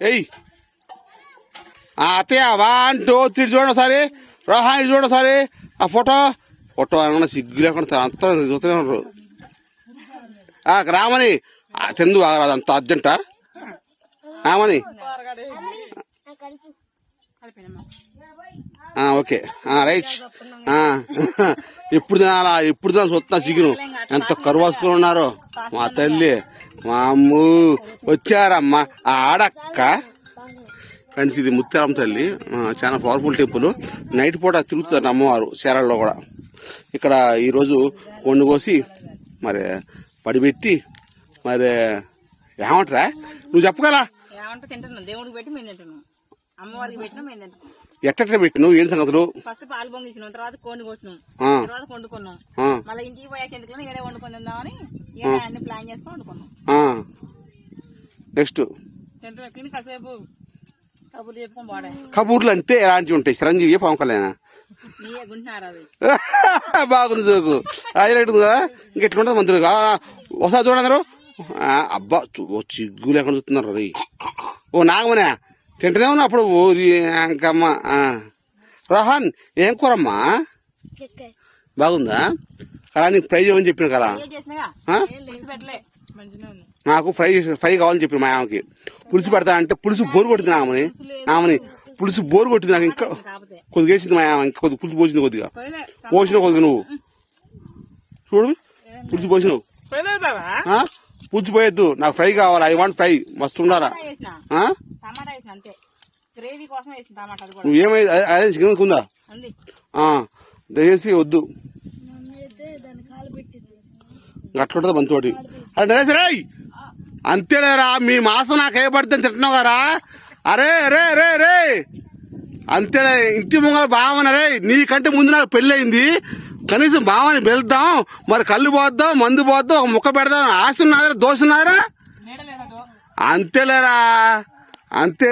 ఏయ్. అతే అత్తయ్య వన్ టూ త్రీ చూడండి ఒకసారి. రోహాని చూడండి ఒకసారి. ఆ ఫోటో. ఫోటో అనగా సిగ్గు లేకుండా అంతా చూస్తూనే ఉన్నారు రామని. తిందు తెందు ఆగరాదు అంత అర్జెంటా. రామని. ఓకే. రైట్. ఎప్పుడు తినాలా ఎప్పుడు తినాలి చూస్తున్నా సిగ్గును. ఎంత కరువాసుకుని ఉన్నారో. మా తల్లి. మా అమ్ము వచ్చారమ్మా. ఆ ఆడక్క. ఫ్రెండ్స్ ఇది ముత్యారం తల్లి. చాలా పవర్ఫుల్ టెంపుల్ నైట్ పూట తిరుగుతుంది అమ్మవారు చీరల్లో కూడా. ఇక్కడ ఈరోజు కొండు కోసి మరి పడిపెట్టి మరి ఏమంటారా? నువ్వు చెప్పగలా ఏమంటే తింటున్నాం దేవుడికి పెట్టి మేము తింటున్నాం. అమ్మవారికి పెట్టినా మేము తింటున్నాం. ఎట్ట పెట్టి నువ్వు ఏం సంగతులు? ఫస్ట్ పాలు పొంగిచ్చినాం తర్వాత కోడిని కోసినాం. తర్వాత వండుకున్నాం మళ్ళీ ఇంటికి పోయాక ఎందుకు వండుకొని తిందామని అన్ని ప్లాన్ చేసుకొని వండుకున్నాం. ఆ. నెక్స్ట్. కాసేపు కబుర్లు చెప్పుకొని బాడే కబూర్లు అంటే ఎలాంటివి ఉంటాయి? చిరంజీవి పవన్ కళ్యాణ్? బాగుంది జోకు. హైలైట్ ఉంది? కదా ఇంకెట్లా ఉంటుంది మంత్రులు ఒకసారి చూడండి ఆ, అబ్బా చిగ్గు లేకుండా చూస్తున్నారు రీ. ఓ నాగమనే. తింటూనే ఉన్నా అప్పుడు. ఓ ఇంకమ్మ రోహన్ ఏం కూరమ్మా? బాగుందా? కదా నీకు ఫ్రై చేయమని చెప్పిన కదా. నాకు ఫ్రై ఫ్రై కావాలని చెప్పిన మా ఆమెకి. పులుసు పెడతా అంటే పులుసు బోరు కొట్టింది నామని నామని పులుసు బోరు కొట్టింది నాకు ఇంకా కొద్దిగా వేసింది మా ఆమె ఇంకా కొద్దిగా పులుసు పోసింది కొద్దిగా. పోయిలే పోసిన కొద్దిగా నువ్వు. చూడు పులుసు పోసినావు? పులుసు పోయొద్దు. నాకు ఫ్రై కావాలి. I want fry. మస్తు ఉండాలా? వేసిన. టమాటా అది చికెన్ ఉందా? దయచేసి వద్దు. అట్లుంటది మంతోటి అరే నరేష్ రేయ్! అంతేలేరా మీ మాసం నాకు ఏ పడితే తింటున్నావు కదా? అరే రే రే రే! అంతేలే ఇంటి ముంగల బావన రే నీకంటే ముందు నాకు పెళ్ళయింది. కనీసం బావని వెళ్దాం మరి కళ్ళు పోద్దాం మందు పోద్దాం ఒక ముక్క పెడదాం ఆస్తి ఉన్నారా దోష ఉన్నారా నీడలేదు అంతేలేరా అంతే.